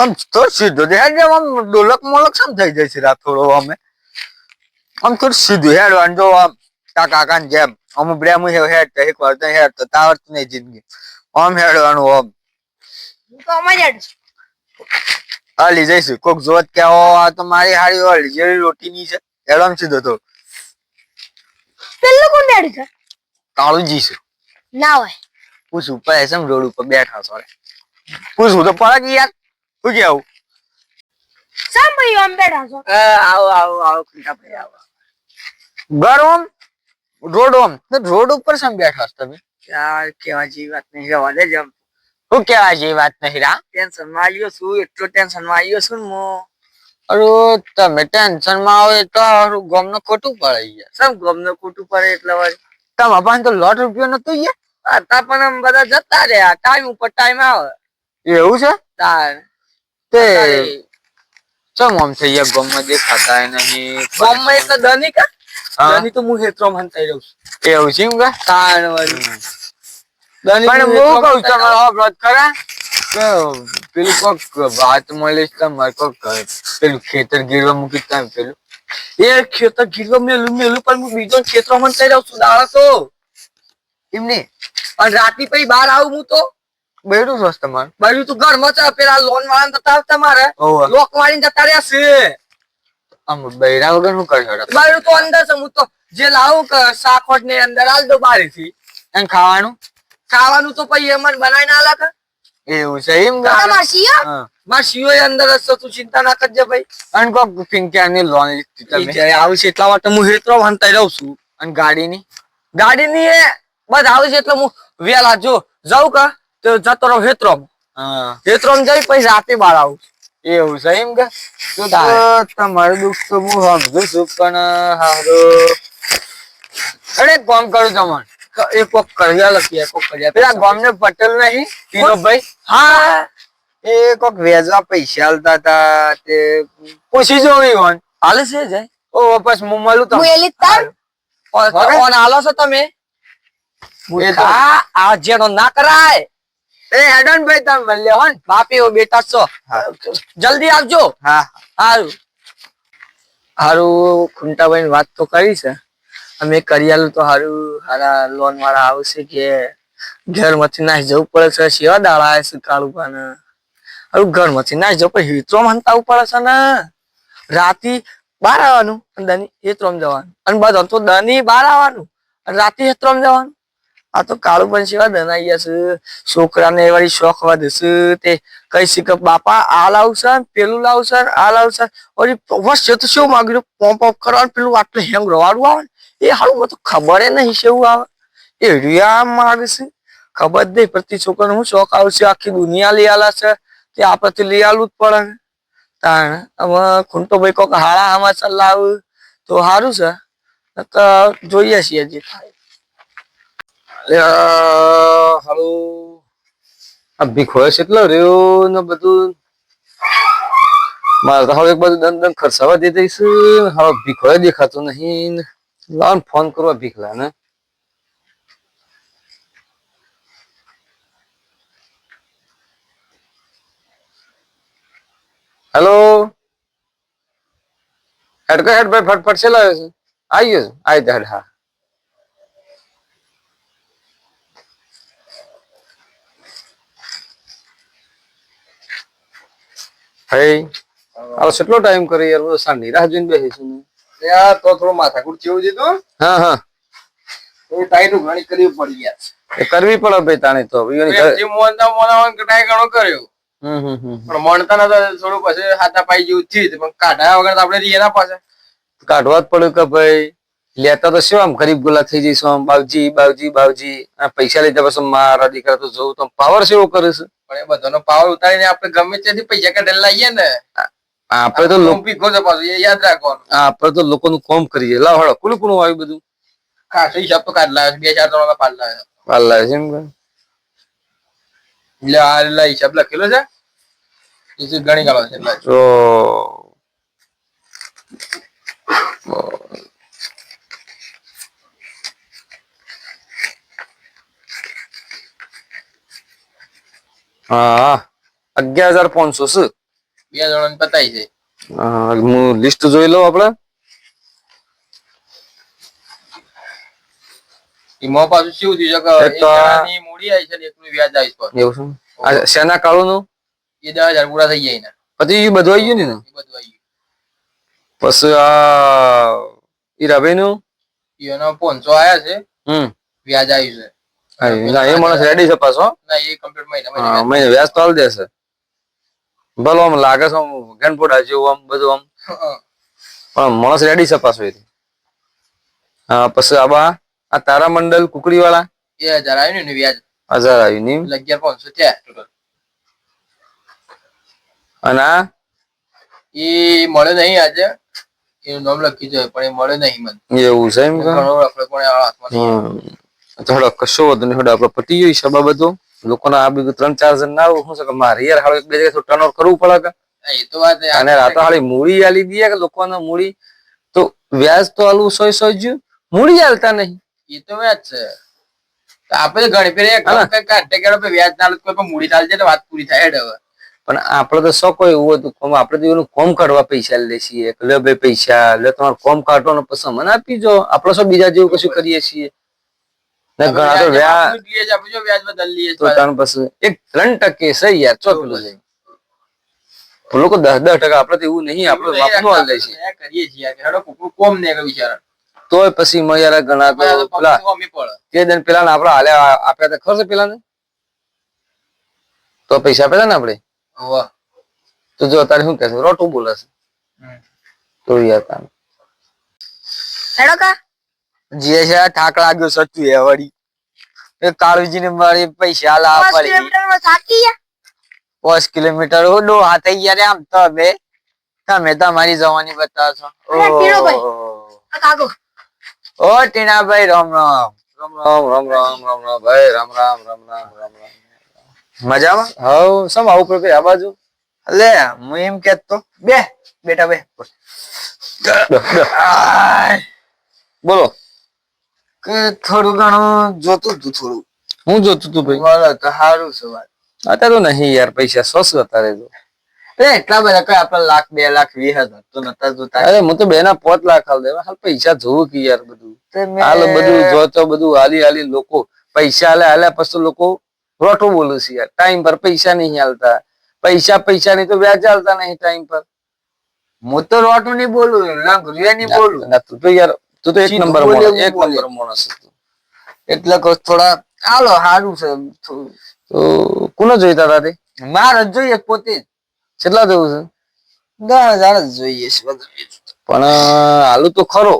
આમ તો સીધો હેડ આમ ડોલક મોલક સમ થઈ જાય છે થોડો અમે. આમ થોડું સીધું હેડવાનું જો આમ તા કાકા જેમ અમુક બ્રેમ હેડ તો એક વાર તો હેડ તો તાવત નહીં જિંદગી. આમ હેડવાનું આમ. હું. હાલી જઈશું. કોક જોત કે ઓ આ તો મારી હારી વાળી જેવી રોટી ની છે હેડવામ સીધો તો. પેલું કોણ હેડું છે? કાળું છે. ના હોય. પૂછું ઉપર એસમ રોડ ઉપર બેઠા સોરે પૂછું તો પડે કે યાર. શું કેવું સામ ભાઈ આમ બેઠા છો? આવો આવો આવો ખુલ્લા ભાઈ આવો. ઘર ઓમ રોડ ઓમ તો રોડ ઉપર સમ બેઠા છો તમે. યાર કેવા જેવી વાત નહીં રહેવા દે જમ. શું કેવા જેવી વાત નહીં રા ટેન્શનમાં આવ્યો છું એટલો ટેન્શનમાં આવ્યો છું હું અરે તમે ટેન્શનમાં આવો તો હારું ગમનું ખોટું પડે યાર સમ ગમને ખોટું પડે એટલે વાર તમારા પાસે તો લોટ રૂપિયો નતો યાર? હતા પણ આમ બધા જતા રહ્યા ટાઈમ ઉપર ટાઈમ આવે. એવું છે? તાર. તે તારે ચમ આમ થઈ ગયા? ગમમાં દેખાતા નહીં ગામમાં એટલે દની કા? હા. દની તો હું હેત્રો મનતાઈ રહ્યો છું. એવું છે એમ કે? તાર વાળી. દની પણ હું હું હેત્રો કઉ મંતાઈ તમારો અપરાધ ખરા? કે પેલું કોક વાત મળે છે તમારે કોક પેલું ખેતર ગીરવા મૂકી તમે પેલું. એ ખેતર ગીરવા મેલું મેલું પણ હું બીજો ખેતરો મનતાઈ રહ્યો છું દાડા તો એમને અને રાતી પછી બહાર આવું હું તો? બેઠું છો તમારે. બાજુ તું ઘરમાં ચા પેલા લોન વાળા જતા આવતા મારે લોક વાળી જતા રહ્યા છે આમ બૈરા વગર શું કરશો બાજુ તો અંદર છે હું તો જે લાવું સાખોટ ને અંદર હાલ દો બારીથી. એમ ખાવાનું? ખાવાનું તો પછી એમ બનાવીને આલા કે એવું છે એમ માર શિયો અંદર હશે તું ચિંતા ના કરજે ભાઈ. અને કોક પિંક્યાની લોન લીધી તમે? આવશે એટલા માટે હું હેતરો વાંધતા રહું છું. અને ગાડીની? ગાડીની એ બસ આવશે એટલે હું વેલા જો જાઉં કે? તો જતો રહો હેત્રોમ. હેત્રોમ જઈ પછી રાતે બાર આવું એવું છે એમ કે? તો. તમારું દુઃખ તો હું સમજુ છું પણ હારું. અરે એક કામ કરું તમને. એ કોક કર્યા લખી કોક કર્યા પેલા ગામને પટેલ નહીં ટીનોભાઈ હા. એ કોક વેજવા પૈસા આલતા હતા તે પૂછી જોવી હોન. હાલે છે જાય. ઓ વાપસ હું મળું હું એલી તાર? કોણ હાલો છો તમે? તો- આ જેનો ના કરાય. એ હેડન ભાઈ તમે મળ્યા હોન બાપી બેટા છો. જલ્દી આવજો. હા. હારું. હારું ખુંટાભાઈ વાત તો કરી છે. અમે કરિયાલું તો હારું હારા લોન વાળા આવશે કે ઘરમાંથી નાશ જવું પડે છે સેવા દાડા આવે છે કાળું પાને હારું ઘરમાંથી નાશ જવું પડે હિત્રો માનતા પડે છે ને. રાતે બહાર આવવાનું અને દની હેત્રોમ જવાનું. અને બધા તો દની બહાર આવવાનું. અને રાતે હેત્રોમ જવાનું. આ તો કાળું પણ સેવા દનાઈ છે છોકરાને વાળી શોખ વધે છે તે કઈ શીખ બાપા, આ લાવશે પેલું લાવશે આ લાવશે ઓરી વસ છે તો શું માગ્યું? પોમ્પ ઓફ કરવાનું, પેલું આટલું હેંગ રવાડું આવે એ હારું તો ખબર નહીં શું આવે. એ રિયા માગશે? ખબર જ નહીં પ્રતિ છોકરાને હું શોખ આવશે આખી દુનિયા લઈ આલા છે, તે આપણે લઈ આલું જ પડે તાણ, હવે ખૂંટો ભાઈ કોક હાળા આમાં ચલાવ તો સારું છે. તો જોઈએ છીએ જે થાય હાલો. આ ભીખોય એટલો રહ્યો ને બધું. મારે તો હવે એક બધું દંડ દંડ ખર્ચાવા દે દઈશું. હવે ભીખોય દેખાતો નહીં. લાવ ફોન કરવા ભીખલા ને હેલો. હેડકો હેડ ભાઈ, ફટફટ છે. લાવ્યો છે. આવી ગયો આવી હેડ, હા. હે? આ કેટલો ટાઈમ કરી યાર? બધો સાંજની રાહ જોઈને બેસીશું ને યાર તો થોડું માથાકૂટ જેવું છે તો. હા હા. એ ટાઈટ ઘણી કરવી પડી યાર એ કરવી પડે ભાઈ તાણે તો. જે મોનતા મોનાવાનું કટાઈ ઘણો કર્યો. હમ હમ હમ પણ મોનતા નતો થોડું પછી હાથા પાઈ જેવું થયું પણ કાઢાયા વગર તો આપણે રહીએ ના પાસે કાઢવા જ પડ્યું કે ભાઈ લેતા તો શું આમ ગરીબ ગુલા થઈ જઈશું આમ બાવજી બાવજી બાવજી. પૈસા લીધા પછી મારા દીકરા તો જોઉં તો પાવર સેવો કરે છે. પણ એ બધાનો પાવર ઉતારીને આપણે ગમે ત્યાંથી પૈસા કાઢેલા લાવીએ ને આપણે તો લોકો છે પાછું એ યાદ રાખવાનું. આપણે તો લોકોનું કોમ કરીએ. લાવ હળો કુલું કુલું આવ્યું બધું? ખાસો હિસાબ તો કાઢ લાવ્યો બે ચાર ત્રણ પાડ લાવ્યો. વાલા છે એમ એટલે આ રીતના હિસાબ લખેલો છે? છે ગણી કાઢો છે એટલે હા. અગિયાર હજાર પાંચસો છે બે જણાને પતાઈ છે. હા, હું લિસ્ટ જોઈ લઉં આપણે એમાં પાછું શું થયું? છે કે એક મૂડી આવી છે ને એકનું વ્યાજ આવી છે એવું શું આ શેના કાળુનું? એ દસ હજાર પૂરા થઈ જાય પછી એ બધું આવી ગયું ને એ બધું આવી પછી આ ઈરાભાઈ નું એનો પાંચસો આયા છે. હમ. વ્યાજ આવ્યું છે. ના, એ માણસ રેડી છે પાછો. ના એ કમ્પ્લીટ મહિના મહિને વ્યાજ તો હાલ દેશે. ભલો આમ લાગે છે આમ ગણપોડા જેવું આમ બધું આમ. પણ માણસ રેડી છે પાછો એ હા પછી આબા આ તારા મંડળ કુકડી વાળા એ હજાર આવ્યું ને વ્યાજ. હજાર આવ્યું ની અગિયાર પાંચસો total. અને આ? એ મળે નહીં આજે. એનું નામ લખી જાય પણ એ મળે નહીં મને. એવું છે એમ ઘણો રખડો પણ હાથમાં નહીં આવે. કશો વધુ નહીં થોડો આપડે પટી ગયું છે બાબતો. બધું લોકોના આ બીજું ત્રણ ચાર જણ ના આવું શું છે કે મારે યાર હાલો એક બે જગ્યાએ ટર્ન ઓવર કરવું પડે કે? એ તો વાત અને રાતો હાલી મૂડી આલી દઈએ કે લોકોને મૂડી. તો વ્યાજ તો આલું સોય સોય જ્યું. મૂડી આલતા નહીં. એ તો વ્યાજ છે. તો આપણે ઘણી ફેર વ્યાજ ના તો કોઈ પણ મૂડી ચાલશે તો વાત પૂરી થાય હેડ હવે. પણ આપડે તો શોખ હોય એવું હતું. કોમ આપડે તો એનું કોમ કાઢવા પૈસા લે છીએ. લે ભાઈ પૈસા લે તમારે કોમ કાઢવાનો પસંદ. પછી મને આપી જો. આપડે શું બીજા જેવું કશું કરીએ છીએ. ઘણા તો વ્યાજ વ્યાજ બદલ લઈએ તો છીએ. પછી એક ત્રણ ટકે છે યાર ચો છે લોકો દસ દસ ટકા આપડે એવું નહીં આપડે હાલ છે. કરીએ છીએ હેડો કુકડું કોમ ને કે બિચારા તોય પછી માં ઘણા તો તો પેલા તે દિન ને આપડે હાલે આપ્યા હતા ખબર છે પેલા ને તો પૈસા આપ્યા ને આપડે તો જો અત્યારે શું કહેશે? રોટું બોલે છે. તો યાર. હેડો કા. જે છે થાક લાગ્યો સચ્ચું એ વળી. એ કાળુજી ને મારી પૈસા લાવવા પાંચ પડી. પાંચ કિલોમીટર ઓડો હાથ થઈ ગયા આમ. તમે? બે તમે તમારી જવાની બતાવશો ઓ ટીણાભાઈ રામ રામ. રામ રામ રામ રામ રામ રામ. ભાઈ રામ રામ રામ રામ રામ રામ. મજામાં? હવ સમ આવું પડે આ બાજુ? લે હું એમ કેતો બે બેટા બે. બોલો. કે થોડું ઘણું જોતું હતું થોડું. હું જોતું તું ભાઈ? બોલો તો સારું છે વાત. અત્યારે તો નહીં યાર પૈસા સોસ અત્યારે તો. એટલા બધા કઈ આપડે લાખ બે લાખ વીસ હજાર તો નતા જોતા. અરે હું તો બે ના પોત લાખ હાલ દેવા. હાલ પૈસા જોવું કે યાર બધું? તે હાલ બધું જોતો બધું હાલી હાલી લોકો પૈસા હાલે હાલ્યા પછી લોકો રોટું બોલું છે યાર. ટાઈમ પર પૈસા નહીં હાલતા. પૈસા પૈસા નહીં તો વ્યાજ હાલતા નહીં ટાઈમ પર. હું તો રોટું નહીં બોલું લંઘરિયા નહીં બોલું. ના, તું તો યાર તું તો એક નંબર માણસ એક નંબર માણસ એટલે કહું થોડા હાલો સારું છે. તો. કોને જોઈતા હતા તે? મારે જ જોઈએ પોતે જ. કેટલા જવું છે? દસ હજાર જ જોઈએ છે. પણ હાલું તો ખરો.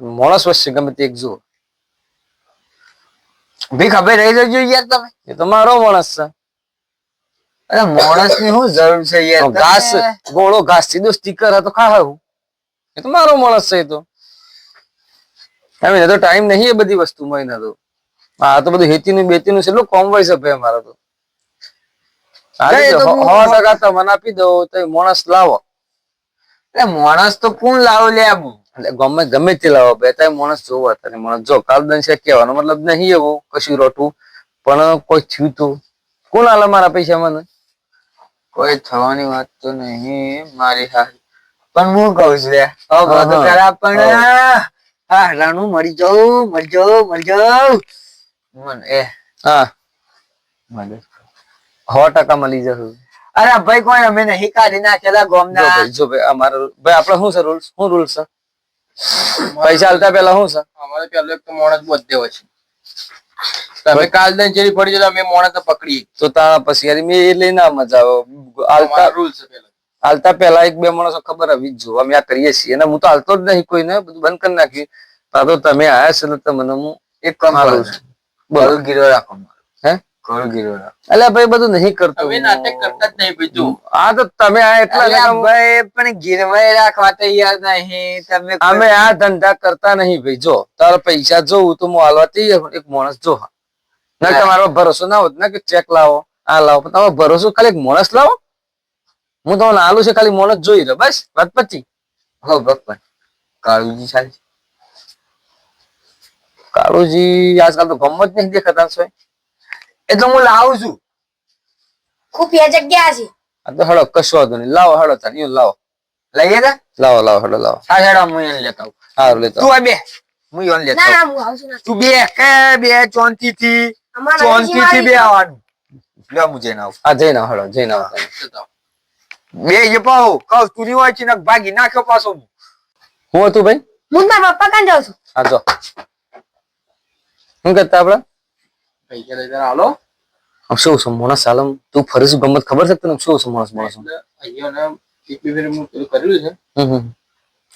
માણસ વચ્ચે ગમે તે એક જુઓ. ભી ખબર રહી જજો યાર તમે. એ તો મારો માણસ છે. અરે માણસની શું જરૂર છે યાર ઘાસ ગોળો ઘાસ સીધો સ્ટીકર હતો ખા હું. એ તો મારો માણસ છે એ તો. એમ એને તો ટાઈમ નહીં એ બધી વસ્તુમાં એને તો. આ તો બધું હેતીનું બેતીનું છે એટલું કોમ હોય છે અમારો તો. સો ટકા તમને આપી દો તો માણસ લાવો. એટલે માણસ તો કોણ લાવો લે એટલે ગમે ગમે તે લાવો બે ત્રણ માણસ જોવો અત્યારે. માણસ જો કાલ દન છે કહેવાનો મતલબ નહીં એવું કશું રોટું. પણ કોઈ થયું તો? કોણ આલે મારા પૈસા મને? કોઈ થવાની વાત તો નહીં મારી હાલ પણ હું કઉ છું લે. પણ હા રાણું મરી જાઉં મરી જાઉં મરી જાઉં. મને એ. હા. મદદ સો ટકા મળી જશે. અરે ભાઈ કોઈ અમે નહીં કાઢી નાખેલા ગોમના. ભાઈ જો ભાઈ અમારો ભાઈ આપણે શું છે રૂલ્સ શું રૂલ્સ છે? પૈસા આલતા પેલા શું છે? અમારે પેલો એક તો માણસ બધે હોય છે. તમે કાલ દઈને જેરી પડી જાય અમે માણસ પકડી તો તા પછી યાર મેં એ લઈને મજા આવે. આલતા રૂલ્સ છે પેલો આલતા પહેલા એક બે માણસો ખબર આવી જ જો અમે આ કરીએ છીએ. અને હું તો હાલતો જ નહીં કોઈને બધું બંધ કરી નાખ્યું આ તો તમે આયા છો એટલે મને હું એક કામ કરું છું. બરોબર ગળું ગીરો રાખો હે? ગળું ગીરો રાખો. એટલે ભાઈ બધું નહીં કરતો નાટક કરતા જ નહીં ભાઈ જો તો તમે આ એટલા ભાઈ પણ ગીરવાઈ રાખવા તૈયાર નહીં. તમે અમે આ ધંધા કરતા નહીં ભાઈ. જો તારા પૈસા જોવું તો હું હાલવા તૈયાર એક માણસ જો ના તમારો ભરોસો ના હોત ને કે ચેક લાવો આ લાવો. પણ તમારો ભરોસો ખાલી એક માણસ લાવો. હું તમને આલુ છે ખાલી માણસ જોઈ રહ્યો. બસ વાત પછી હો ભગવાન. કાળુજી સાહેબ. કાળુજી આજકાલ તો ગમત નહીં દેખાતા છો એટલે હું લાવું છું. ખુફિયા જગ્યા છે. આ તો હળો કશો વાંધો નહીં. લાવો હળો તાર યો લાવો. લઈએ તા? લાવો લાવો હળો લાવો. હા હેડો હું એને લેતા આવું. સારું લેતા તું આ બે. હું એને લેતા ના હું આવશું ના. તું બે કે બે ચોંતી થી ચોંતી થી બે આવવાનું. લે હું જઈને આવું. હા જઈને આવો હળો જઈને આવો. બે જે પાહો કઉ તું ની હોય છે ભાગી નાખ્યો પાછો હું. હું હતું ભાઈ? હું મારા પપ્પા કાન જાઉં છું. હા જો. શું કરતા આપડે પૈસા લઈ જરા હાલો. આમ શું છે માણસ હાલમ? તું ફરે શું ગમત ખબર છે તને? શું છે માણસ મોણસ? અહીંયા ને એક બે ફેર હું પેલું કરેલું છે. હમ હમ.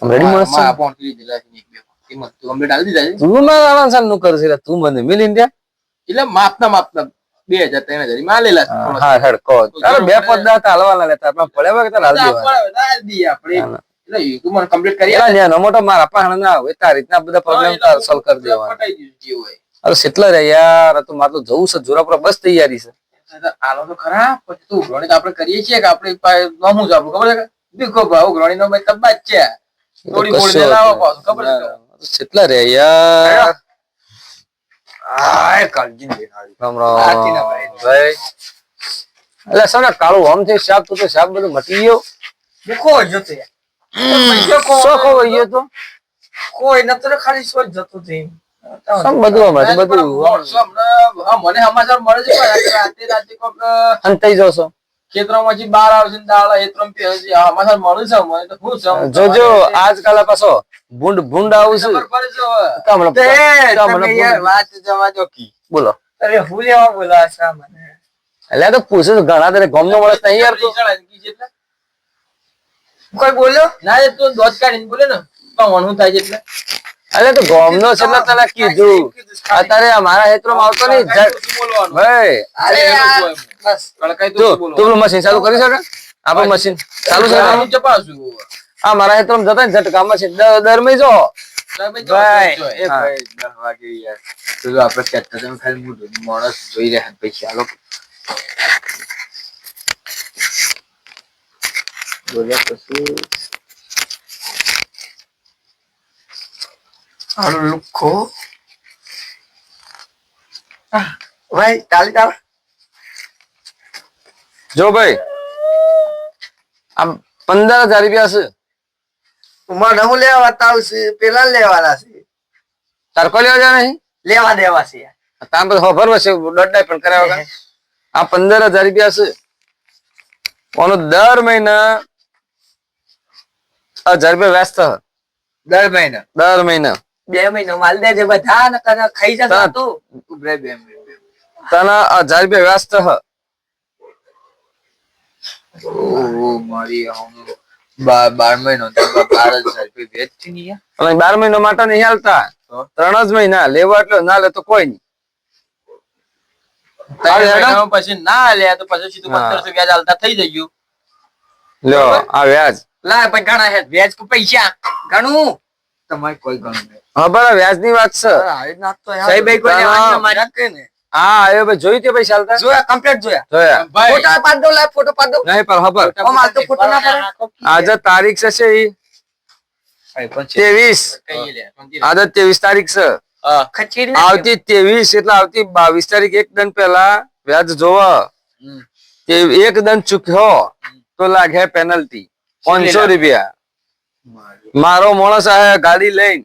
રેડી માણસ છે? માં આપણ કરી દીધેલા છે એક બે કિંમત તું કમ્પ્લીટ ડાલ દીધા છે? તું ના આવાન સાલનું કરશે તું મને મિલ ઇન્ડિયા? એટલે માપના માપના બે હજાર ત્રણ હજારમાં લેલા છે. હા હેડ બે પદ ના હાલવાના લેતા આપણે પડ્યા વગર તારે આપણે ના. એટલે કમ્પ્લીટ કરી એલા મોટો મારા પાસે ના આવે તારી રીતના બધા પ્રોબ્લેમ તાર સોલ્વ કરી અરે કેટલા રે યાર તો મારે તો જવું છે જોરાપુરા બસ તૈયારી છે. આનો તો ખરા પછી તું ઉઘરાણી તો આપણે કરીએ છીએ કે આપણે નોમું જ આપણું ખબર છે કે? ભાવ ઉઘરાણી નો ભાઈ તબ્બા જ છે. થોડી કશો લાવો ખબર છે? કેટલા રે યાર. આય કાલજી આવી. રામ રામ ભાઈ. એટલે સૌને કાળું આમ છે શાક તો શાક બધું મટી ગયો મૂકો જતો યાર. પૈસા કો- શો ગયો તો કોઈ નતો ખાલી સોચ જતો થઈ. સમ બધું બધું મને સમાચાર મળે છે રાતે રાતે કોક અંતાઈ જશો ખેતરોમાંથી બહાર આવશે ને દાળ ખેતરોમાં પહેરે છે આ છે મને તો શું છે જોજો આજકાલ પાછો ભૂંડ ભૂંડ આવું છે. ખબર પડે છે હવે. તો હમણાં- તે તો તમે હમણાં યાર વાત જવા દો કી. બોલો. અરે હું લેવા બોલા છે મને એટલે તો પૂછે છે, ઘણા તને ગમ નો મળે નહીં યાર તો. કોઈ બોલ્યો ના તું તો દોધ કાઢીને બોલે ને. પણ વણું થાય છે એટલે? એટલે તો ગમ નો છે એટલે તને કીધું. અત્યારે આ હેત્રો માં આવતો નહીં? ભાઈ અરે તો પેલું મશીન ચાલુ કરી શકે? આપણું મશીન ચાલુ છે હા મારા હેત્રો માં જતા ઝટકા મશીન દર દર જો. માણસ જોઈ રહ્યા પૈસા આલો બોલ્યા પછી લુખો ભાઈ તાલી ચાલ જો ભાઈ આમ પંદર હજાર રૂપિયા છે મને હું લેવા આવશે પેલા લેવાના છે તાર કોઈ લેવા જવા નહીં લેવા દેવા છે યાર. તાર પછી ખબર હશે દોડાઈ પણ કર્યા વગર આ પંદર હજાર રૂપિયા છે ઓનો દર મહિના હજાર રૂપિયા વ્યાજ થશે દર મહિના દર મહિના બે મહિનો માલ દેજે બધા ને તને ખાઈ જતા. તું. ઉભરે બે તને હજાર રૂપિયા વ્યાસ ઓહો મારી બાર મહિનો તો બા- બાર હજાર રૂપિયા વેચ છે ને અને બાર મહિના માટે નહીં હાલતા. ત્રણ જ મહિના. લેવા એટલે ના લે તો કોઈ નહીં. ત્રણ પછી ના લે તો પછી સીધું હા. 1500 વ્યાજ આલતા થઈ જયું લ્યો આ વ્યાજ. લા પણ ઘણા વ્યાજ કો પૈસા? ઘણું? તમારે કોઈ ગણું નહીં. હા બરાબર વ્યાજની વાત છે. સાહેબ ભાઈ કોઈ ને? હા ભાઈ જોયું તે પૈસા હાલતા જોયા કમ્પ્લીટ જોયા. જોયા. ફોટા પાડ દો લા ફોટો પાડ દો નહીં પણ ખબર. આમ હાલ તો ફોટો ના પડે. આજે તારીખ છે ઈ. આજે તારીખ છે. આવતી ત્રેવીસ એટલે આવતી બાવીસ તારીખ એક દન પહેલા વ્યાજ જોવા. તે એક દન ચૂક્યો તો લાગે પેનલ્ટી પાંચસો રૂપિયા. મારો. માણસ આ ગાડી લઈને.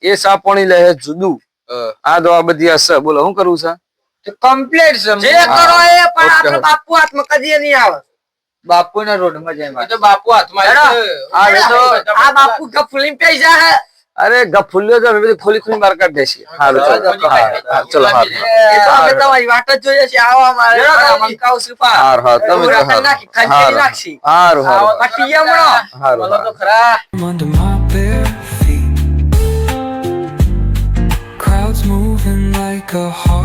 એ સાપોણી લે જુદું. હા. આ દવા આ બધી હશે બોલો શું કરવું છે કમ્પ્લીટ છે. જે કરો એ પણ આપણો બાપુ હાથમાં કદી નહીં આવે. બાપુ ના રોડમાં જાય તો બાપુ હાથમાં. આ તો. આ બાપુ ગફુલી પૈસા હે અરે ગફુલ્યો તો બધી ખોલી ખોલી બહાર કાઢ દેશે હારું ચલો. ખોલી હા. હા, ચલો હારું એ તો અમે તમારી વાટ જ જોઈએ છે આવો કાકી. મંકાઉ સુપા હાર હારું તમે તો હાર નાખી, હારું નાખશી. હારું હારું. આવો બાકી હમણાં હારું બોલો તો હારું. ખરા. A heart